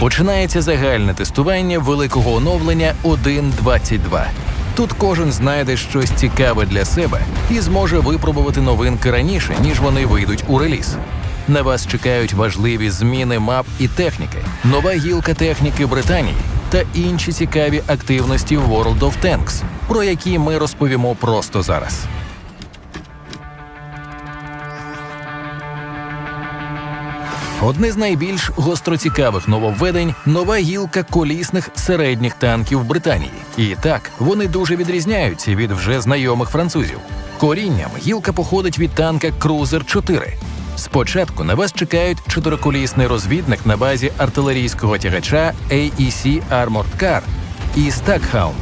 Починається загальне тестування великого оновлення 1.22. Тут кожен знайде щось цікаве для себе і зможе випробувати новинки раніше, ніж вони вийдуть у реліз. На вас чекають важливі зміни мап і техніки, нова гілка техніки Британії та інші цікаві активності World of Tanks, про які ми розповімо просто зараз. Одне з найбільш гостроцікавих нововведень нова гілка колісних середніх танків Британії. І так, вони дуже відрізняються від вже знайомих французів. Корінням гілка походить від танка Крузер 4. Спочатку на вас чекають чотириколісний розвідник на базі артилерійського тягача AEC Armored Car і Staghound,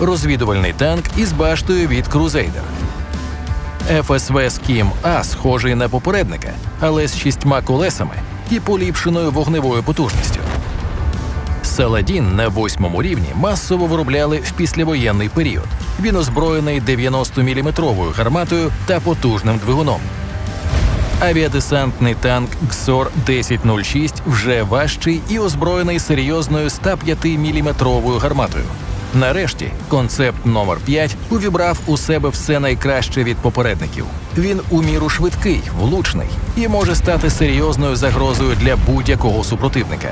розвідувальний танк із баштою від Crusader. ФСВ Скім А схожий на попередника, але з шістьма колесами і поліпшеною вогневою потужністю. Саладін на восьмому рівні масово виробляли в післявоєнний період. Він озброєний 90-мм гарматою та потужним двигуном. Авіадесантний танк ГСОР 1006 вже важчий і озброєний серйозною 105-мм гарматою. Нарешті концепт номер 5 увібрав у себе все найкраще від попередників. Він у міру швидкий, влучний і може стати серйозною загрозою для будь-якого супротивника.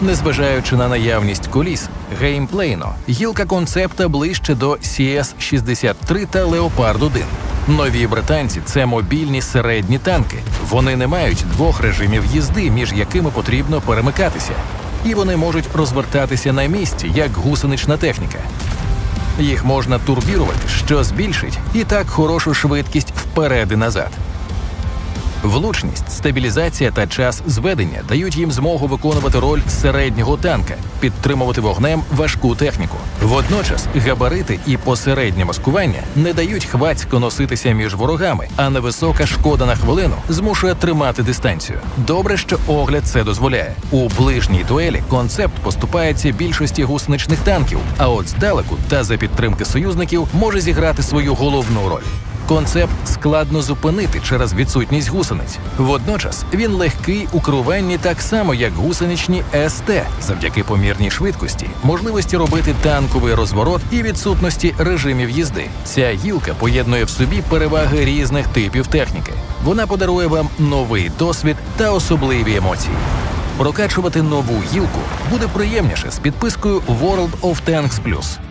Незважаючи на наявність коліс, геймплейно гілка концепта ближче до CS-63 та Leopard 1. Нові британці це мобільні середні танки. Вони не мають двох режимів їзди, між якими потрібно перемикатися, і вони можуть розвертатися на місці, як гусенична техніка. Їх можна турбірувати, що збільшить і так хорошу швидкість вперед і назад. Влучність, стабілізація та час зведення дають їм змогу виконувати роль середнього танка, підтримувати вогнем важку техніку. Водночас габарити і посереднє маскування не дають хвацько носитися між ворогами, а невисока шкода на хвилину змушує тримати дистанцію. Добре, що огляд це дозволяє. У ближній дуелі концепт поступається більшості гусеничних танків, а от здалеку та за підтримки союзників може зіграти свою головну роль. Концепт складно зупинити через відсутність гусениць. Водночас він легкий у керуванні так само, як гусеничні СТ, завдяки помірній швидкості, можливості робити танковий розворот і відсутності режимів їзди. Ця гілка поєднує в собі переваги різних типів техніки. Вона подарує вам новий досвід та особливі емоції. Прокачувати нову гілку буде приємніше з підпискою World of Tanks Plus.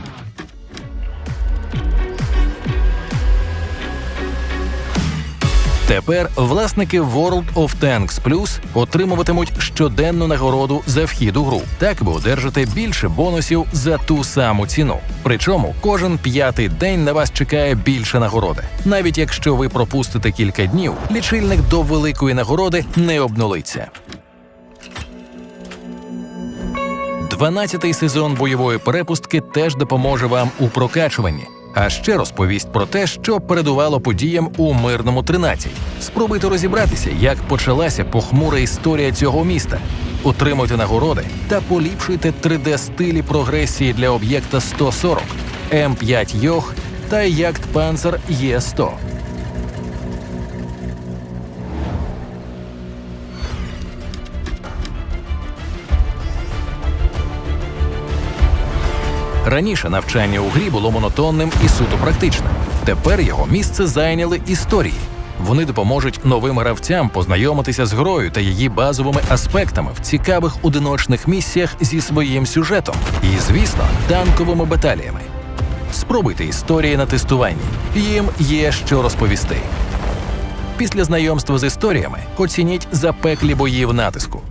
Тепер власники World of Tanks Plus отримуватимуть щоденну нагороду за вхід у гру. Так ви одержите більше бонусів за ту саму ціну. Причому кожен п'ятий день на вас чекає більше нагороди. Навіть якщо ви пропустите кілька днів, лічильник до великої нагороди не обнулиться. 12-й сезон бойової перепустки теж допоможе вам у прокачуванні. А ще розповість про те, що передувало подіям у мирному 13. Спробуйте розібратися, як почалася похмура історія цього міста. Отримуйте нагороди та поліпшуйте 3D-стилі прогресії для об'єкта 140, М5 Йох та Якт Панцер Є100. Раніше навчання у грі було монотонним і суто практичним. Тепер його місце зайняли історії. Вони допоможуть новим гравцям познайомитися з грою та її базовими аспектами в цікавих одиночних місіях зі своїм сюжетом і, звісно, танковими баталіями. Спробуйте історії на тестуванні. Їм є що розповісти. Після знайомства з історіями оцініть запеклі бої в натиску.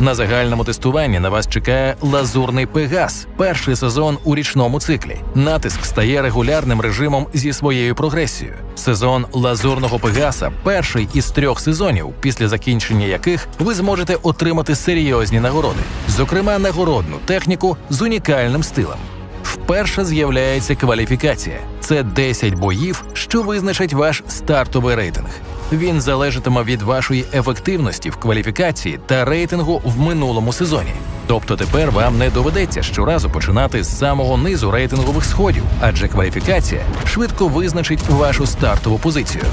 На загальному тестуванні на вас чекає лазурний Пегас, перший сезон у річному циклі. Натиск стає регулярним режимом зі своєю прогресією. Сезон лазурного Пегаса перший із трьох сезонів, після закінчення яких ви зможете отримати серйозні нагороди, зокрема нагородну техніку з унікальним стилем. Вперше з'являється кваліфікація. Це 10 боїв, що визначать ваш стартовий рейтинг. Він залежатиме від вашої ефективності в кваліфікації та рейтингу в минулому сезоні. Тобто тепер вам не доведеться щоразу починати з самого низу рейтингових сходів, адже кваліфікація швидко визначить вашу стартову позицію.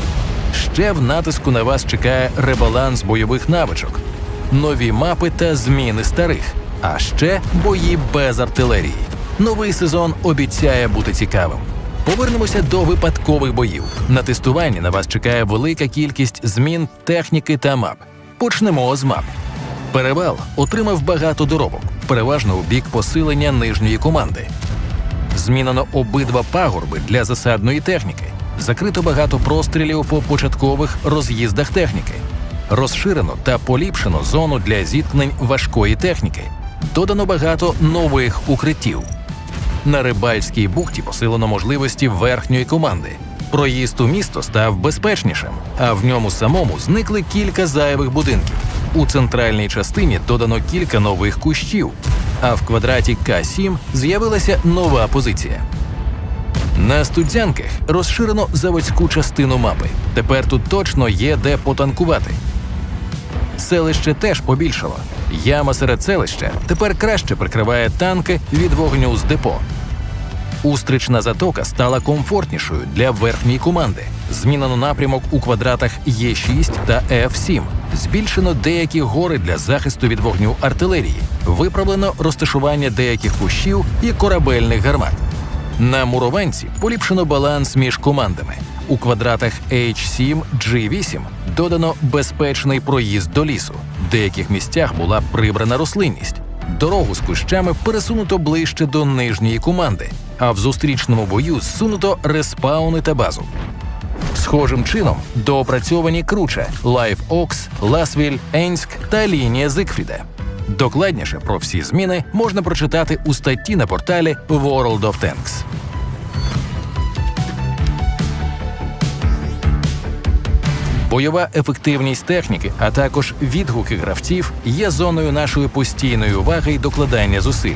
Ще в натиску на вас чекає ребаланс бойових навичок, нові мапи та зміни старих, а ще бої без артилерії. Новий сезон обіцяє бути цікавим. Повернемося до випадкових боїв. На тестуванні на вас чекає велика кількість змін техніки та мап. Почнемо з мап. Перевал отримав багато доробок, переважно у бік посилення нижньої команди. Змінено обидва пагорби для засадної техніки. Закрито багато прострілів по початкових роз'їздах техніки. Розширено та поліпшено зону для зіткнень важкої техніки. Додано багато нових укриттів. На рибальській бухті посилено можливості верхньої команди. Проїзд у місто став безпечнішим, а в ньому самому зникли кілька зайвих будинків. У центральній частині додано кілька нових кущів, а в квадраті К7 з'явилася нова позиція. На студзянках розширено заводську частину мапи. Тепер тут точно є де потанкувати. Селище теж побільшало. Яма серед селища тепер краще прикриває танки від вогню з депо. Устрична затока стала комфортнішою для верхньої команди. Змінено напрямок у квадратах Е6 та Ф7. Збільшено деякі гори для захисту від вогню артилерії. Виправлено розташування деяких кущів і корабельних гармат. На мурованці поліпшено баланс між командами. У квадратах H7, G8 додано безпечний проїзд до лісу. В деяких місцях була прибрана рослинність. Дорогу з кущами пересунуто ближче до нижньої команди, а в зустрічному бою зсунуто респауни та базу. Схожим чином доопрацьовані круче Лайф Окс, Ласвіль, Енськ та лінія Зигфріда. Докладніше про всі зміни можна прочитати у статті на порталі World of Tanks. Бойова ефективність техніки, а також відгуки гравців є зоною нашої постійної уваги і докладання зусиль.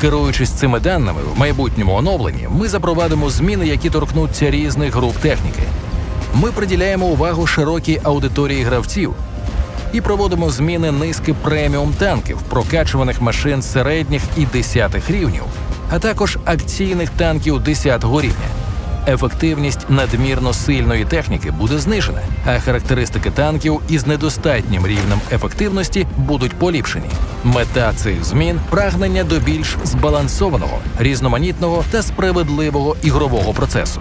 Керуючись цими даними, в майбутньому оновленні ми запровадимо зміни, які торкнуться різних груп техніки. Ми приділяємо увагу широкій аудиторії гравців і проводимо зміни низки преміум танків, прокачуваних машин середніх і десятих рівнів, а також акційних танків 10-го рівня. Ефективність надмірно сильної техніки буде знижена, а характеристики танків із недостатнім рівнем ефективності будуть поліпшені. Мета цих змін прагнення до більш збалансованого, різноманітного та справедливого ігрового процесу.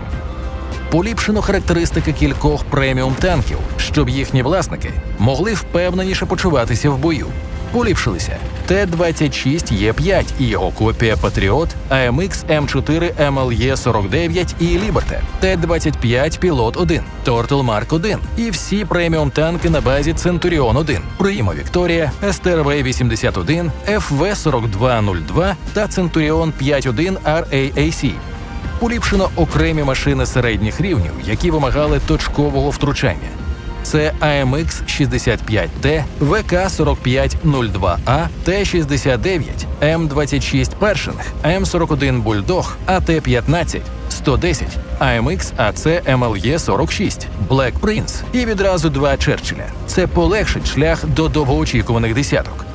Поліпшено характеристики кількох преміум танків, щоб їхні власники могли впевненіше почуватися в бою. Поліпшилися Т-26Е5 і його копія Патріот, AMX М4 MLE 49 і Ліберте, Т-25 Пілот 1, Turtle Mark 1 і всі преміум танки на базі Центуріон 1, Примо Вікторія, СТРВ-81, ФВ-4202 та Центуріон 51 RAAC. Поліпшено окремі машини середніх рівнів, які вимагали точкового втручання. Це AMX 65T, ВК 4502А, Т-69, М26 Першинг, М41 Бульдог, АТ-15, 110, AMX АЦ МЛЄ 46, Black Prince і відразу два Черчилля. Це полегшить шлях до довгоочікуваних десяток.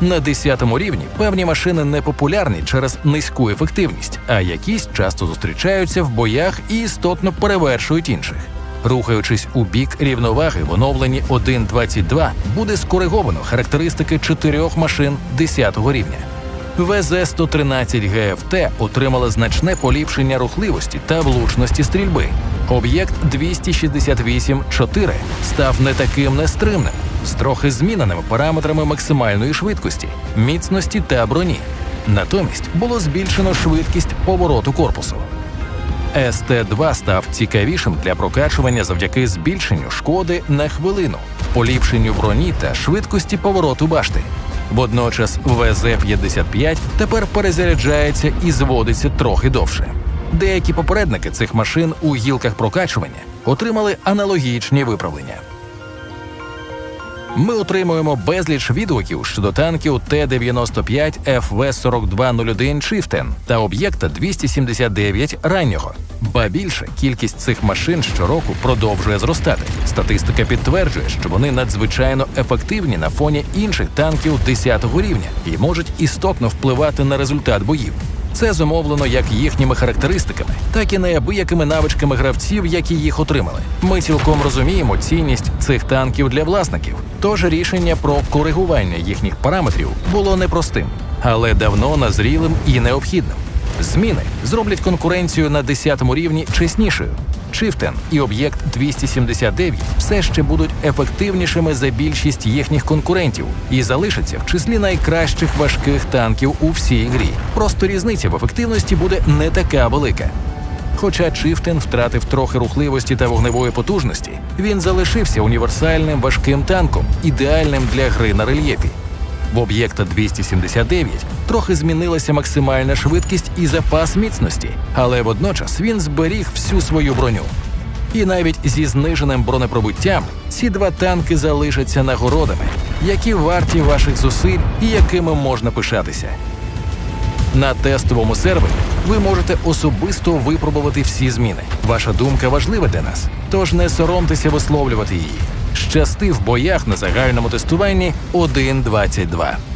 На 10-му рівні певні машини не популярні через низьку ефективність, а якісь часто зустрічаються в боях і істотно перевершують інших. Рухаючись у бік рівноваги в оновленні 1.22 буде скориговано характеристики чотирьох машин 10-го рівня. ВЗ-113 ГФТ отримала значне поліпшення рухливості та влучності стрільби. Об'єкт 268-4 став не таким нестримним, з трохи зміненими параметрами максимальної швидкості, міцності та броні. Натомість було збільшено швидкість повороту корпусу. СТ-2 став цікавішим для прокачування завдяки збільшенню шкоди на хвилину, поліпшенню броні та швидкості повороту башти. Водночас ВЗ-55 тепер перезаряджається і зводиться трохи довше. Деякі попередники цих машин у гілках прокачування отримали аналогічні виправлення. Ми отримуємо безліч відгуків щодо танків Т-95 ФВ-4201 Чифтен та об'єкта 279 раннього. Ба більше кількість цих машин щороку продовжує зростати. Статистика підтверджує, що вони надзвичайно ефективні на фоні інших танків 10-го рівня і можуть істотно впливати на результат боїв. Це зумовлено як їхніми характеристиками, так і неабиякими навичками гравців, які їх отримали. Ми цілком розуміємо цінність цих танків для власників. Тож рішення про коригування їхніх параметрів було непростим, але давно назрілим і необхідним. Зміни зроблять конкуренцію на 10-му рівні чеснішою. Чифтен і об'єкт 279 все ще будуть ефективнішими за більшість їхніх конкурентів і залишаться в числі найкращих важких танків у всій грі. Просто різниця в ефективності буде не така велика. Хоча Чифтен втратив трохи рухливості та вогневої потужності, він залишився універсальним важким танком, ідеальним для гри на рельєфі. В об'єкта 279 трохи змінилася максимальна швидкість і запас міцності, але водночас він зберіг всю свою броню. І навіть зі зниженим бронепробиттям ці два танки залишаться нагородами, які варті ваших зусиль і якими можна пишатися. На тестовому сервері ви можете особисто випробувати всі зміни. Ваша думка важлива для нас, тож не соромтеся висловлювати її. Щасти в боях на загальному тестуванні 1.22.